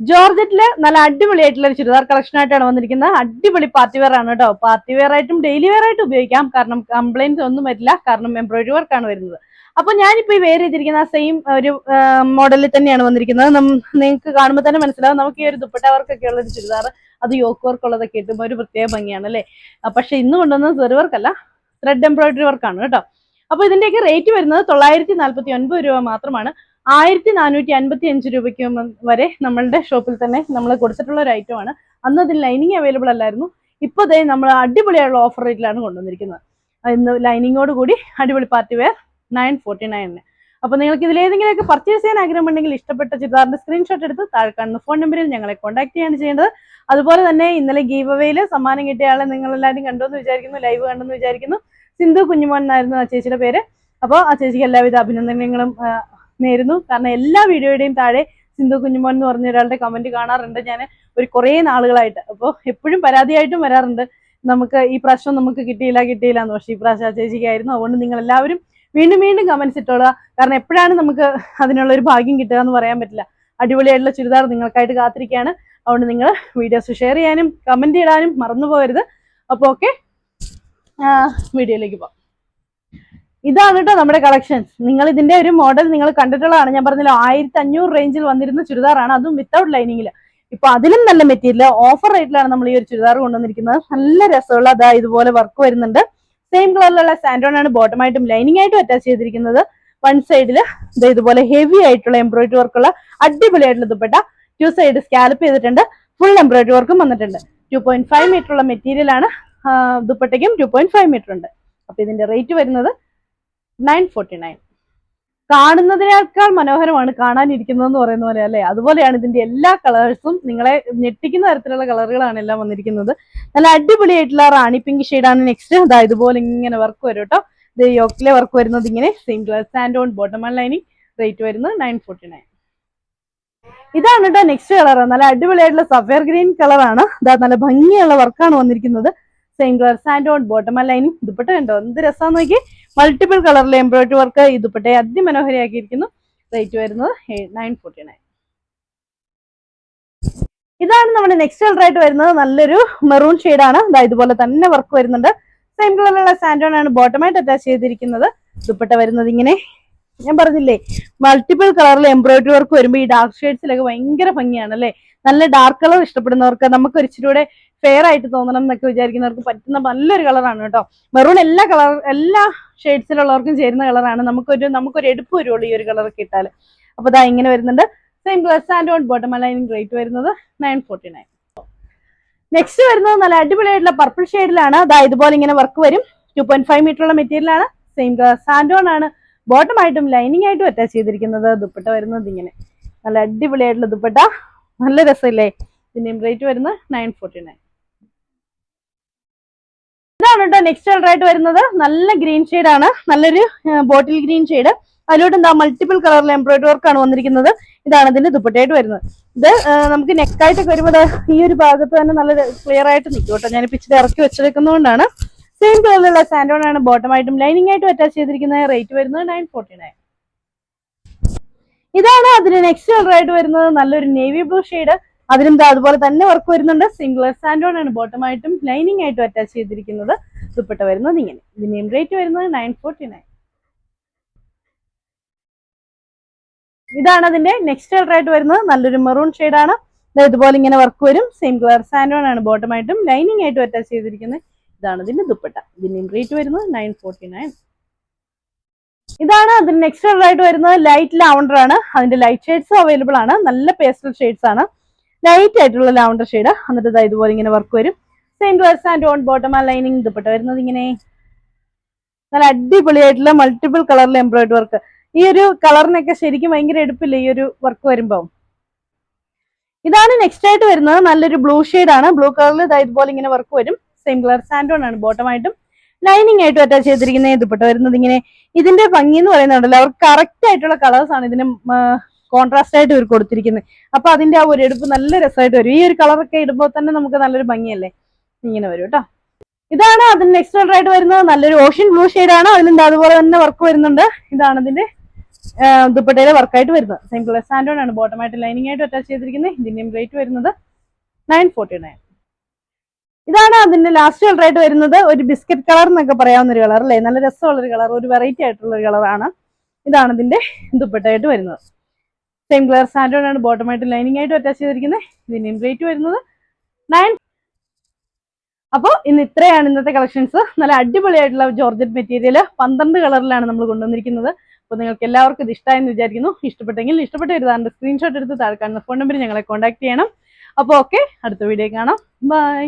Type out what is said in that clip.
ജോർജറ്റിൽ നല്ല അടിപൊളിയായിട്ടുള്ള ഒരു ചുരിദാർ കളക്ഷൻ ആയിട്ടാണ് വന്നിരിക്കുന്നത്. അടിപൊളി പാർട്ടി വെയർ ആണ് കേട്ടോ. പാർട്ടി വെയർ ആയിട്ടും ഡെയിലി വെയർ ആയിട്ടും ഉപയോഗിക്കാം. കാരണം കംപ്ലൈൻസ് ഒന്നും വരില്ല. കാരണം എംബ്രോയിഡറി വർക്ക് ആണ് വരുന്നത്. അപ്പൊ ഞാനിപ്പോ ഈ വെയർ ചെയ്തിരിക്കുന്ന സെയിം ഒരു മോഡലിൽ തന്നെയാണ് വന്നിരിക്കുന്നത്. നിങ്ങൾക്ക് കാണുമ്പോൾ തന്നെ മനസ്സിലാവും. നമുക്ക് ഈ ഒരു ദുപ്പട്ട വർക്കൊക്കെ ഉള്ള ഒരു ചുരിദാർ അത് യോക്ക് വർക്ക് ഉള്ളതൊക്കെ കിട്ടുമ്പോൾ ഒരു പ്രത്യേക ഭംഗിയാണ് അല്ലേ? പക്ഷെ ഇന്ന് കൊണ്ടുവന്നത് സെറി വർക്ക് അല്ല. ത്രെഡ് എംബ്രോയിഡറി വർക്കാണ് കേട്ടോ. അപ്പൊ ഇതിന്റെയൊക്കെ റേറ്റ് വരുന്നത് തൊള്ളായിരത്തി നാല്പത്തി ഒൻപത് രൂപ മാത്രമാണ്. ആയിരത്തി നാനൂറ്റി അൻപത്തി അഞ്ച് രൂപയ്ക്ക് വരെ നമ്മളുടെ ഷോപ്പിൽ തന്നെ നമ്മൾ കൊടുത്തിട്ടുള്ള ഒരു ഐറ്റം ആണ്. അന്ന് അതിൽ ലൈനിങ് അവൈലബിൾ അല്ലായിരുന്നു. ഇപ്പൊ ദേ നമ്മൾ അടിപൊളിയായുള്ള ഓഫർ റേറ്റിലാണ് കൊണ്ടുവന്നിരിക്കുന്നത്. ഇന്ന് ലൈനിങ്ങോട് കൂടി അടിപൊളി പാർട്ടി വെയർ നയൻ ഫോർട്ടി നയനിന് അപ്പൊ നിങ്ങൾക്ക് ഇതിലേതെങ്കിലുമൊക്കെ പർച്ചേസ് ചെയ്യാൻ ആഗ്രഹം ഉണ്ടെങ്കിൽ ഇഷ്ടപ്പെട്ട ചുരിദാറിന്റെ സ്ക്രീൻഷോട്ട് എടുത്ത് താഴെ കാണുന്ന ഫോൺ നമ്പറിൽ ഞങ്ങളെ കോൺടാക്ട് ചെയ്യാണ് ചെയ്യേണ്ടത്. അതുപോലെ തന്നെ ഇന്നലെ ഗീവ് അവയിൽ സമ്മാനം കിട്ടിയ ആളെ നിങ്ങൾ എല്ലാവരും കണ്ടോ എന്ന് വിചാരിക്കുന്നു ലൈവ് കണ്ടെന്ന് വിചാരിക്കുന്നു. സിന്ധു കുഞ്ഞുമോൻ എന്നായിരുന്നു ആ ചേച്ചിയുടെ പേര്. അപ്പോൾ ആ ചേച്ചിക്ക് എല്ലാവിധ അഭിനന്ദനങ്ങളും നേരുന്നു. കാരണം എല്ലാ വീഡിയോയുടെയും താഴെ സിന്ധു കുഞ്ഞുമോൻ എന്ന് പറഞ്ഞ ഒരാളുടെ കമന്റ് കാണാറുണ്ട്. ഞാൻ ഒരു കുറേ നാളുകളായിട്ട് അപ്പോൾ എപ്പോഴും പരാതിയായിട്ടും വരാറുണ്ട്. നമുക്ക് ഈ പ്രശ്നം നമുക്ക് കിട്ടിയില്ല കിട്ടിയില്ല എന്ന്. പക്ഷേ ഈ പ്രാവശ്യം ചേച്ചിക്കായിരുന്നു. അതുകൊണ്ട് നിങ്ങൾ എല്ലാവരും വീണ്ടും വീണ്ടും കമന്റ്സ് ഇട്ടോളുക. കാരണം എപ്പോഴാണ് നമുക്ക് അതിനുള്ള ഒരു ഭാഗ്യം കിട്ടുക എന്ന് പറയാൻ പറ്റില്ല. അടിപൊളിയായിട്ടുള്ള ചുരിദാർ നിങ്ങൾക്കായിട്ട് കാത്തിരിക്കുകയാണ്. അതുകൊണ്ട് നിങ്ങൾ വീഡിയോസ് ഷെയർ ചെയ്യാനും കമന്റ് ഇടാനും മറന്നു പോകരുത് അപ്പോൾ ഓക്കെ വീഡിയോയിലേക്ക് പോകാം. ഇതാണ് കേട്ടോ നമ്മുടെ കളക്ഷൻസ് നിങ്ങൾ ഇതിന്റെ ഒരു മോഡൽ നിങ്ങൾ കണ്ടിട്ടുള്ളതാണ്. ഞാൻ പറഞ്ഞല്ലോ ആയിരത്തി അഞ്ഞൂറ് റേഞ്ചിൽ വന്നിരുന്ന ചുരിദാറാണ് അതും വിത്തൗട്ട് ലൈനിങ്ങിൽ ഇപ്പൊ അതിലും നല്ല മെറ്റീരിയൽ ഓഫർ റേറ്റിലാണ് നമ്മൾ ഈ ഒരു ചുരിദാർ കൊണ്ടുവന്നിരിക്കുന്നത്. നല്ല രസമുള്ള അതാ ഇതുപോലെ വർക്ക് വരുന്നുണ്ട്. സെയിം കളറിലുള്ള സാൻഡോൺ ആണ് ബോട്ടം ആയിട്ടും ലൈനിങ് ആയിട്ടും അറ്റാച്ച് ചെയ്തിരിക്കുന്നത്. വൺ സൈഡിൽ ഇതുപോലെ ഹെവി ആയിട്ടുള്ള എംബ്രോയിഡറി വർക്കുള്ള അടിപൊളിയായിട്ടുള്ള ദുപ്പട്ട ടു സൈഡ് സ്കാലപ്പ് ചെയ്തിട്ടുണ്ട്. ഫുൾ എംബ്രോയിഡറി വർക്കും വന്നിട്ടുണ്ട്. ടു പോയിന്റ് ഫൈവ് മീറ്റർ ഉള്ള മെറ്റീരിയൽ ആണ് ദുപ്പട്ടയ്ക്കും ടു പോയിന്റ് ഫൈവ് മീറ്റർ ഉണ്ട്. അപ്പൊ ഇതിന്റെ റേറ്റ് വരുന്നത് നയൻ ഫോർട്ടി നയൻ. കാണുന്നതിനേക്കാൾ മനോഹരമാണ് കാണാനിരിക്കുന്നതെന്ന് പറയുന്ന പോലെ അല്ലേ? അതുപോലെയാണ് ഇതിന്റെ എല്ലാ കളേഴ്സും നിങ്ങളെ ഞെട്ടിക്കുന്ന തരത്തിലുള്ള കളറുകളാണ് എല്ലാം വന്നിരിക്കുന്നത്. നല്ല അടിപൊളിയായിട്ടുള്ള റാണി പിങ്ക് ഷെയ്ഡാണ് നെക്സ്റ്റ് അതാ ഇതുപോലെ ഇങ്ങനെ വർക്ക് വരും കേട്ടോ. ഇത് യോക്കിലെ വർക്ക് വരുന്നത് ഇങ്ങനെ same colour sand on bottom lining rate വരുന്നത് നയൻ ഫോർട്ടി നയൻ. ഇതാണ് കേട്ടോ നെക്സ്റ്റ് കളർ നല്ല അടിപൊളിയായിട്ടുള്ള സഫയർ ഗ്രീൻ കളറാണ് ഇതാ നല്ല ഭംഗിയുള്ള വർക്കാണ് വന്നിരിക്കുന്നത്. Same colour sand on bottom ആ ലൈനിങ് ദുപ്പട്ട കണ്ടോ? എന്ത് രസമാണെന്ന് നോക്കി മൾട്ടിപ്പിൾ കളറിലെ എംബ്രോയിഡറി വർക്ക് ഈ ദുപ്പട്ടയെ അതിമനോഹരയാക്കിയിരിക്കുന്നു. റേറ്റ് വരുന്നത് നയൻ ഫോർട്ടി നയൻ ഇതാണ് നമ്മുടെ നെക്സ്റ്റ് കളർ ആയിട്ട് വരുന്നത്. നല്ലൊരു മെറൂൺ ആണ്. അതായത് ഇതുപോലെ തന്നെ വർക്ക് വരുന്നുണ്ട്. സെയിം കളറിലുള്ള സാൻഡോൺ ആണ് ബോട്ടമായിട്ട് അറ്റാച്ച് ചെയ്തിരിക്കുന്നത്. ദുപ്പട്ട വരുന്നത് ഇങ്ങനെ. ഞാൻ പറഞ്ഞില്ലേ മൾട്ടിപ്പിൾ കളറിൽ എംബ്രോയിഡറി വർക്ക് വരുമ്പോൾ ഈ ഡാർക്ക് ഷെയ്ഡ്സിലൊക്കെ ഭയങ്കര ഭംഗിയാണ് അല്ലേ? നല്ല ഡാർക്ക് കളർ ഇഷ്ടപ്പെടുന്നവർക്ക് നമുക്ക് ഒരു ഇച്ചിരി കൂടെ ഫെയർ ആയിട്ട് തോന്നണം എന്നൊക്കെ വിചാരിക്കുന്നവർക്ക് പറ്റുന്ന നല്ലൊരു കളറാണ് കേട്ടോ. മെറൂൺ എല്ലാ കളർ എല്ലാ ഷെയ്ഡ്സിലുള്ളവർക്കും ചേരുന്ന കളറാണ് നമുക്കൊരു നമുക്കൊരു എടുപ്പ് വരുള്ളൂ ഈ ഒരു കളർ കിട്ടാൽ അപ്പൊ ഇതാ ഇങ്ങനെ വരുന്നുണ്ട്. Same gloss and on bottom lining rate വരുന്നത് നയൻ ഫോർട്ടി നയൻ നെക്സ്റ്റ് വരുന്നത് നല്ല അടിപൊളിയായിട്ടുള്ള പർപ്പിൾ ഷെയ്ഡിലാണ് അതാ ഇതുപോലെ ഇങ്ങനെ വർക്ക് വരും. ടു പോയിന്റ് ഫൈവ് മെറ്റീരിയൽ ആണ്. സെയിം കളർ ആൻഡ് ഓൺ ആണ്. ബോട്ടം ആയിട്ടും ലൈനിങ് ആയിട്ടും അറ്റാച്ച് ചെയ്തിരിക്കുന്നത് ദുപ്പട്ട വരുന്നത് ഇങ്ങനെ. നല്ല അടിപൊളിയായിട്ടുള്ള ദുപ്പട്ട. നല്ല രസമില്ലേ ഇതിന്റെയും റേറ്റ് വരുന്നത് നയൻ ഫോർട്ടി നയൻ ഇതാണ് കേട്ടോ നെക്സ്റ്റ് കളർ ആയിട്ട് വരുന്നത്. നല്ല ഗ്രീൻ ആണ്. നല്ലൊരു ബോട്ടിൽ ഗ്രീൻ ഷെയ്ഡ് അതിലോട്ട് എന്താ മൾട്ടിപ്പിൾ കളറിൽ എംബ്രോയിഡറി വർക്ക് ആണ് വന്നിരിക്കുന്നത്. ഇതാണ് ഇതിന്റെ ദുപ്പട്ടയായിട്ട് വരുന്നത്. ഇത് നമുക്ക് നെക്കായിട്ടൊക്കെ വരുമ്പോൾ ഈ ഒരു ഭാഗത്ത് തന്നെ നല്ല ക്ലിയർ ആയിട്ട് നിൽക്കും കേട്ടോ. ഞാൻ പിച്ചിട്ട് ഇറക്കി വെച്ചെടുക്കുന്നതുകൊണ്ടാണ്. സെയിം കളറിലുള്ള സാൻഡോൺ ആണ് ബോട്ടം ആയിട്ടും ലൈനിങ് ആയിട്ടും അറ്റാച്ച് ചെയ്തിരിക്കുന്ന റേറ്റ് വരുന്നത് നയൻ ഫോർട്ടി നയൻ ഇതാണ് അതിന് നെക്സ്റ്റ് കളർ ആയിട്ട് വരുന്നത്. നല്ലൊരു നേവി ബ്ലൂ ഷെയ്ഡ് അതിനും അതുപോലെ തന്നെ വർക്ക് വരുന്നുണ്ട്. സിംഗിൾ സാൻഡോൺ ആണ്. ബോട്ടം ആയിട്ടും ലൈനിങ് ആയിട്ടും അറ്റാച്ച് ചെയ്തിരിക്കുന്നത്. ദുപ്പട്ട വരുന്നത് ഇങ്ങനെ. ഇതിന്റെയും റേറ്റ് വരുന്നത് നയൻ ഫോർട്ടി നയൻ ഇതാണ് അതിന്റെ നെക്സ്റ്റ് കളർ ആയിട്ട് വരുന്നത്. നല്ലൊരു മെറൂൺ ദാ ഇതുപോലെ ഇങ്ങനെ വർക്ക് വരും. സെയിം കളർ സാൻഡോൺ ആണ്. ബോട്ടം ആയിട്ടും ലൈനിങ് ആയിട്ടും അറ്റാച്ച് ചെയ്തിരിക്കുന്നത്. ഇതാണ് ഇതിന്റെ ദുപ്പട്ട. ഇതിന്റെയും റേറ്റ് വരുന്നത് നയൻ ഫോർട്ടി നയൻ ഇതാണ് അതിന് നെക്സ്റ്റ് കളർ ആയിട്ട് വരുന്നത് ലൈറ്റ് ലാവണ്ടർ ആണ്. അതിന്റെ ലൈറ്റ് ഷെയ്ഡ്സ് അവൈലബിൾ ആണ്. നല്ല പേസ്റ്റൽ ഷെയ്ഡ്സ് ആണ്. ലൈറ്റ് ആയിട്ടുള്ള ലാവണ്ടർ ഷെയ്ഡ് എന്നിട്ട് ഇതാ ഇതുപോലെ ഇങ്ങനെ വർക്ക് വരും. Same colour and on bottom ആ ലൈനിങ് ഇതുപെട്ട് വരുന്നത് ഇങ്ങനെ. നല്ല അടിപൊളിയായിട്ടുള്ള മൾട്ടിപ്പിൾ കളറിൽ എംബ്രോയിഡറി വർക്ക് ഈ ഒരു കളറിനൊക്കെ ശരിക്കും ഭയങ്കര എടുപ്പില്ല ഈ ഒരു വർക്ക് വരുമ്പോൾ ഇതാണ് നെക്സ്റ്റ് ആയിട്ട് വരുന്നത് നല്ലൊരു ബ്ലൂ ഷെയ്ഡ് ആണ്. ബ്ലൂ കളറിൽ ഇതാ ഇതുപോലെ ഇങ്ങനെ വർക്ക് വരും. സെയിം കളർ സാൻഡോൺ ആണ്. ബോട്ടം ആയിട്ടും ലൈനിങ് ആയിട്ട് അറ്റാച്ച് ചെയ്തിരിക്കുന്ന ദുപ്പട്ട വരുന്നത് ഇങ്ങനെ ഇതിന്റെ ഭംഗി എന്ന് പറയുന്നുണ്ടല്ലോ. അവർക്ക് കറക്റ്റ് ആയിട്ടുള്ള കളേഴ്സ് ആണ് ഇതിന് കോൺട്രാസ്റ്റ് ആയിട്ട് ഇവർ കൊടുത്തിരിക്കുന്നത് അപ്പൊ അതിന്റെ ആ ഒരു എടുപ്പ് നല്ല രസമായിട്ട് വരും. ഈ ഒരു കളറൊക്കെ ഇടുമ്പോൾ തന്നെ നമുക്ക് നല്ലൊരു ഭംഗിയല്ലേ? ഇങ്ങനെ വരും കേട്ടോ ഇതാണ് അതിന് നെക്സ്റ്റ് കളർ ആയിട്ട് വരുന്നത്. നല്ലൊരു ഓഷ്യൻ ബ്ലൂ ആണ്. അതിലും അതുപോലെ തന്നെ വർക്ക് വരുന്നുണ്ട്. ഇതാണ് ഇതിന്റെ ദുപ്പട്ടയിലെ വർക്കായിട്ട് വരുന്നത്. സെയിം പ്ലസ് ആൻഡ് ആണ്. ബോട്ടമായിട്ട് ലൈനിങ് ആയിട്ട് അറ്റാച്ച് ചെയ്തിരിക്കുന്നത് ഇതിന്റെയും റേറ്റ് വരുന്നത് നയൻ ഫോർട്ടി നയൻ ഇതാണ് അതിന്റെ ലാസ്റ്റ് കളർ ആയിട്ട് വരുന്നത്. ഒരു ബിസ്ക്കറ്റ് കളർ എന്നൊക്കെ പറയാവുന്ന ഒരു കളർ അല്ലേ? നല്ല രസമുള്ള ഒരു കളർ ഒരു വെറൈറ്റി ആയിട്ടുള്ള ഒരു കളറാണ് ഇതാണ് ഇതിന്റെ ദുപ്പട്ടയായിട്ട് വരുന്നത്. സെയിം കളർ ആണ് ബോട്ടമായിട്ട് ലൈനിങ് ആയിട്ട് അറ്റാച്ച് ചെയ്തിരിക്കുന്നത്. ഇതിന്റെയും റേറ്റ് വരുന്നത്. നയൻ അപ്പോൾ ഇന്ന് ഇത്രയാണ് ഇന്നത്തെ കളക്ഷൻസ് നല്ല അടിപൊളിയായിട്ടുള്ള ജോർജറ്റ് മെറ്റീരിയൽ പന്ത്രണ്ട് കളറിലാണ് നമ്മൾ കൊണ്ടുവന്നിരിക്കുന്നത്. അപ്പോൾ നിങ്ങൾക്ക് എല്ലാവർക്കും ഇത് ഇഷ്ടമായെന്ന് വിചാരിക്കുന്നു. ഇഷ്ടപ്പെട്ടെങ്കിൽ ഇഷ്ടപ്പെട്ട ഒരു താന്റെ സ്ക്രീൻഷോട്ട് എടുത്ത് താഴെ കാണുന്ന ഫോൺ നമ്പർ ഞങ്ങളെ കോൺടാക്ട് ചെയ്യണം. അപ്പോൾ ഓക്കെ അടുത്ത വീഡിയോ കാണാം. ബൈ